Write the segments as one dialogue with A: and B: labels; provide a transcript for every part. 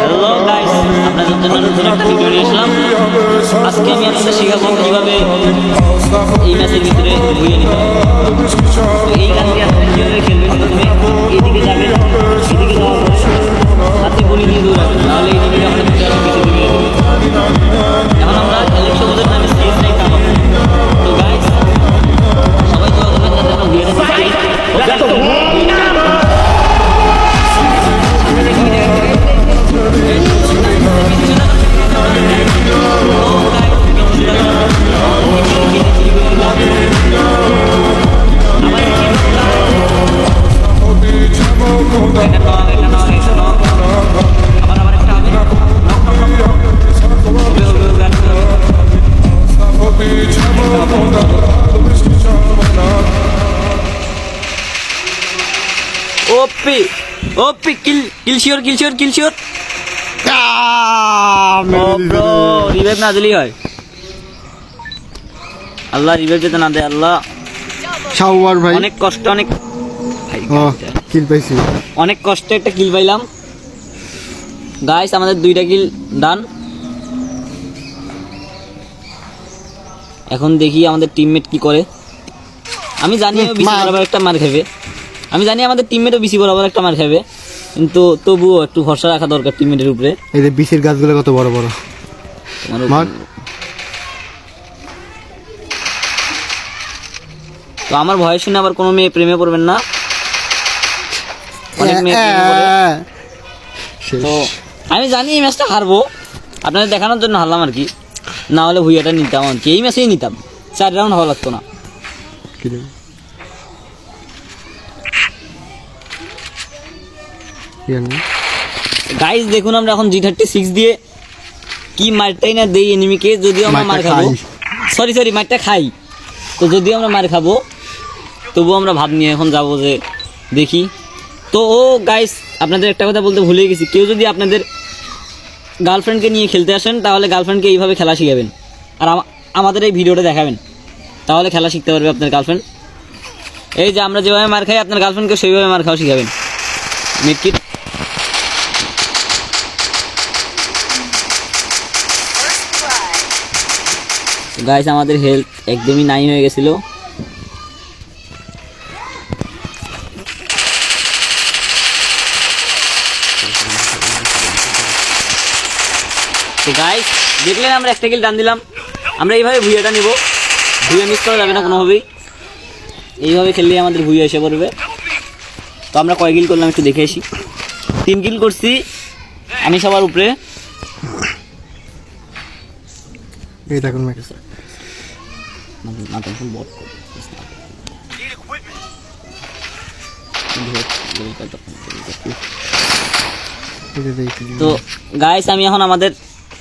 A: Hello guys আপনাদের জন্য নতুন একটা ভিডিও নিয়ে আসলাম। আজকে আমি আপনাদের শেখাবো কীভাবে এই ম্যাচের ভিতরে ঘুরিয়ে নিতে হবে তো এই গানটি আপনারা কীভাবে খেলবেন? প্রথমে এদিকে যাবেন, এদিকে যাওয়ার OP kill kill sure kill sure ও ব্রো রিভাইভ না দিলেই হয়। আল্লাহ রিভাইভ যেতে না দেয় আল্লাহ।
B: শাওয়ার ভাই।
A: অনেক কষ্ট অনেক
B: কিল পাইছি।
A: অনেক কষ্টে একটা কিল পাইলাম। গাইস আমাদের দুইটা কিল ডান এখন দেখি আমাদের টিমমেট কি করে। আমি জানি বিসি একটা মার খাবে। আমি জানি আমাদের টিমমেটও বিসি বরাবর একটা মার খাবে কিন্তু তবুও একটু ভরসা রাখা দরকার টিমমেটের উপরে।
B: এই যে বিসির গাছগুলো কত বড় বড়। মার।
A: তো আমার ভয় শুনে আবার কোনো মেয়ে প্রেমে পড়বেন না। অনেক মেয়ে তো আমি জানি এই ম্যাচটা হারবো। আপনাদের দেখানোর জন্য হারলাম আর কি। না হলে ভুইয়াটা নিতাম আর কি। এই ম্যাচেই নিতাম। চার রাউন্ড হওয়া লাগতো না। গাইজ দেখুন আমরা এখন জি থার্টি সিক্স দিয়ে কি মারটাই না দেই এনিমিকে যদিও আমরা মার খাব। সরি সরি মারটা খাই। তো যদিও আমরা মার খাব তবুও আমরা ভাব নিয়ে এখন যাব যে দেখি। তো ও গাইস আপনাদের একটা কথা বলতে ভুলে গেছি। কেউ যদি আপনাদের গার্লফ্রেন্ডকে নিয়ে খেলতে আসেন তাহলে গার্লফ্রেন্ডকে এইভাবে খেলা শিখাবেন। আর আমাদের এই ভিডিওটা দেখাবেন। তাহলে খেলা শিখতে পারবে আপনার গার্লফ্রেন্ড এই যে আমরা যেভাবে মার খাই আপনার গার্লফ্রেন্ডকে সেইভাবে মার খাওয়া শিখাবেন। মিটকিট গাইস আমাদের হেলথ একদমই নাই হয়ে গেছিল। গাইস দেখলেন আমরা একটা কিল টান দিলাম। আমরা এইভাবে ভুইয়াটা নিব। ভুইয়া মিস করা যাবে না কোনোভাবেই। এইভাবে খেললেই আমাদের ভুইয়া এসে পড়বে। তো আমরা কয় কিল করলাম একটু দেখে আসি। তিন কিল করছি আমি সবার উপরে।
B: এই দেখুন দেখি
A: তো গাইস আমি এখন আমাদের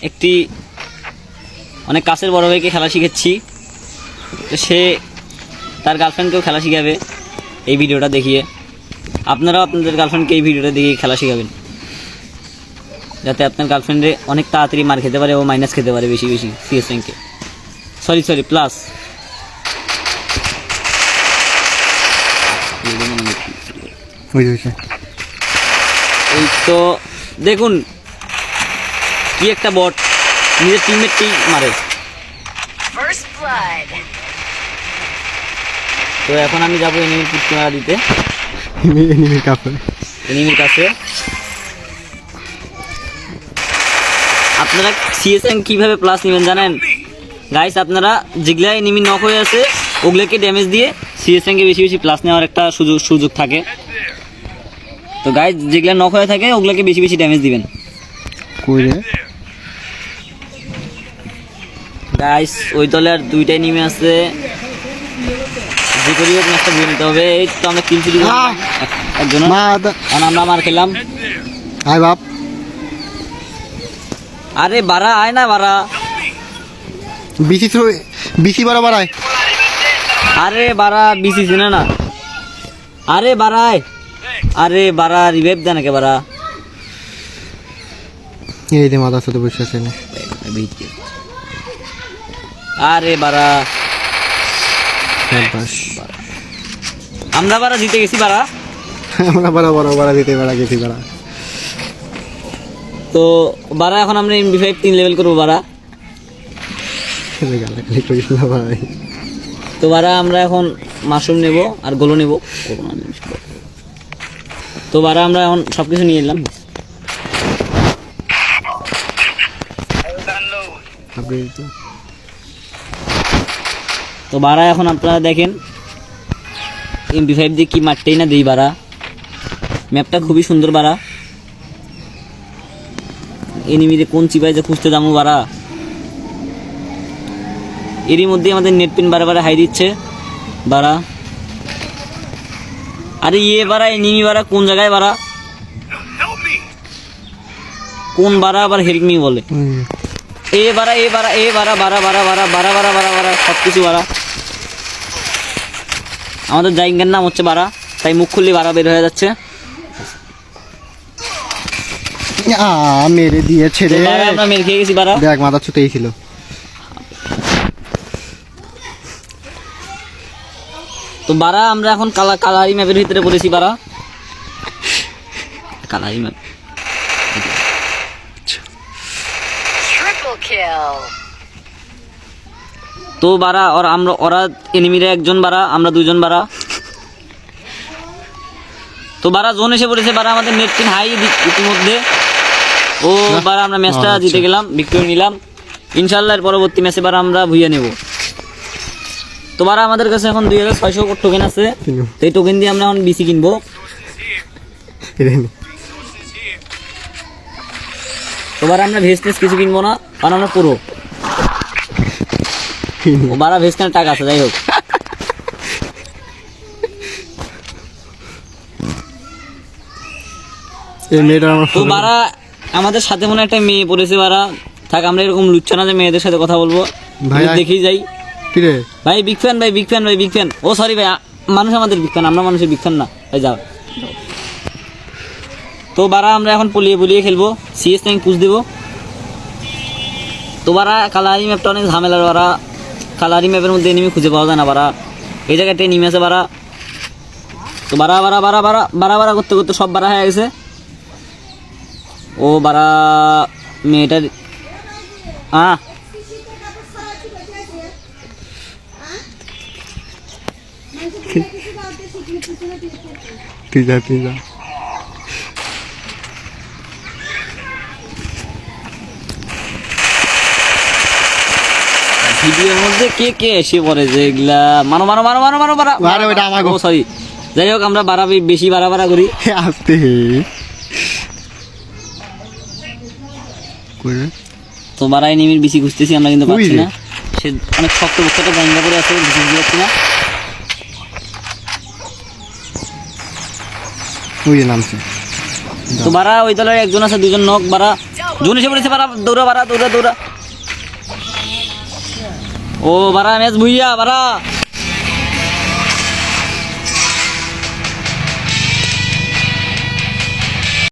A: একটি অনেক কাছের বড় ভাইকে খেলা শিখাচ্ছি। তো সে তার গার্লফ্রেন্ডকেও খেলা শিখাবে এই ভিডিওটা দেখিয়ে। আপনারাও আপনাদের গার্লফ্রেন্ডকে এই ভিডিওটা দেখিয়ে খেলা শিখাবেন। যাতে আপনার গার্লফ্রেন্ডে অনেক তাড়াতাড়ি মার খেতে পারে ও মাইনাস খেতে পারে বেশি বেশি সিএস র্যাঙ্কে সরি সরি প্লাস
B: ওই যে ওই যে।
A: এই তো দেখুন কি একটা বট নিজের টিমমেটকেই মারে. তো এখন আমি যাব এনিমির পুটকি মারা দিতে।
B: এনিমি এনিমির কাপড়
A: এনিমির কাছে। আপনারা সিএসএম কীভাবে প্লাস নেবেন জানেন? গাইস আপনারা যেগুলা এনিমি নক হয়ে আছে ওগুলোকে ড্যামেজ দিয়ে সিএসএমকে বেশি বেশি প্লাস নেওয়ার একটা সুযোগ সুযোগ থাকে। তো গাইস যেগুলো নক হয়ে থাকে ওগুলোকে বেশি বেশি ড্যামেজ দিবেন। গাইস ওই দলে আর দুইটাই নেমে আছে। যে করি হোক ম্যাচটা বুঝে নিতে হবে। এই তো আমরা কিল চুরি
B: আহ!
A: একজন আর আমরা মার খেলাম।
B: বাপ।
A: আরে বাড়া আয় না বাড়া।
B: বিসি থ্রো বিসি
A: আরে বাড়া বিসি চিনে না। আরে বাড়ায় আরে বাড়া রিভাইভ দেন একে বাড়া।
B: এই যে মাদার সাথে বসে আছে
A: আরে বাড়া। আমরা বাড়া জিতে গেছি বাড়া।
B: আমরা বড় বড় বাড়া দিতে পারা গেছি বাড়া।
A: তো বারা এখন আমরা এমবি ফাইভ তিন লেভেল করব
B: ভাই।
A: তো বারা আমরা এখন মাশরুম নেব আর গোলো নেব। তো বারা আমরা এখন সব কিছু নিয়ে এলাম
B: তো
A: বারা এখন আপনারা দেখেন এমবি ফাইভ দিয়ে কি মারতেই না দিই বারা। ম্যাপটা খুবই সুন্দর বারা। এনিমিতে কোন চিপায় যে খুঁজতে যাব বারা। এরই মধ্যে আমাদের নেট পিন বারে বারে হাই দিচ্ছে। বারা আরে ইয়ে বারা এনিমি বাড়া কোন জায়গায় বাড়া কোন বারা আবার হেল্প মি বলে এ বারা এ বারা এ বারা বাড়া বাড়া বাড়া বাড়া বাড়া বাড়া বাড়া সব কিছু বাড়া আমাদের জায়গার নাম হচ্ছে বাড়া তাই মুখ খুললে বাড়া বের হয়ে যাচ্ছে।
B: মেরে দিয়েছে রে।
A: আমরা মেরে খেয়ে গেছি বাড়া
B: দেখ মাথা ছুতেই ছিল।
A: তো বারা আমরা এখন কালা কালারি ম্যাপের ভিতরে পড়েছি বারা। কালারি ম্যাপ। তো বারা ওর আমরা ওরা এনিমিরা একজন বারা আমরা দুজন বারা। তো বারা জোন এসে পড়েছে বারা আমাদের নেট পিন হাই ইতিমধ্যে। ও বারা আমরা ম্যাচটা
B: আচ্ছা।
A: জিতে গেলাম বিক্রি নিলাম। ইনশাল্লাহ এর পরবর্তী ম্যাচে বারা আমরা ভুইয়া নেব। তো বারা আমাদের কাছে এখন দুই হাজার ছয়শো টোকেন আছে।
B: কিনো।
A: তো এই টোকেন দিয়ে আমরা এখন বিসি কিনবো।
B: এরে নে।
A: তো বারা আমরা ভেজ টেস কিছু কিনবো না কারণ আমরা পুরো।
B: কিনো।
A: বারা ভেজ কেনার টাকা আছে যাই হোক। তো বারা আমাদের সাথে মনে হয় একটা মেয়ে পড়েছে বারা। থাক আমরা এরকম লুচ্ছা না যে মেয়েদের সাথে কথা বলব। দেখেই যাই।
B: কি রে
A: ভাই বিগ ফ্যান ভাই বিগ ফ্যান ভাই বিগ ফ্যান ও সরি ভাই মানুষ আমাদের বিগ ফ্যান আমরা মানুষের বিগ ফ্যান না। ভাই যাও। তো বারা, আমরা এখন পলিয়ে পলিয়ে খেলব। সিএস ট্যাঙ্ক পুষ দেবো। তো বারা, কালারি ম্যাপটা অনেক ঝামেলার বারা। কালারি ম্যাপের মধ্যে এনিমি খুঁজে পাওয়া যায় না বারা। এই জায়গায় একটা এনিমি আছে বারা। তো বারা বারা বারা বারা বারা বারা করতে করতে সব বারা হয়ে গেছে। ও বারা, মেয়েটার আহ
B: তুই যা তুই যা
A: ভিডিওর মধ্যে কে কে এসে পড়ে যে এগুলা? মানো মানো মানো মানো মানো বাড়া
B: আরে ওটা আমার গো।
A: সরি যাই হোক আমরা বাড়া বে- বেশি বাড়া বাড়া করি
B: আসতে।
A: তো বাড়াই নেমির বেশি খুঁজতেছি আমরা কিন্তু পাচ্ছি না। সে অনেক শক্ত বক্তটা জায়গা করে আছে বেশি না। বাড়া ওই একজন আছে, দুজন নক বারা জুন পড়েছে বাড়া, দৌড়া বারা দৌড়া দৌড়া। ও বারা ম্যাচ ভুইয়া, বাড়া।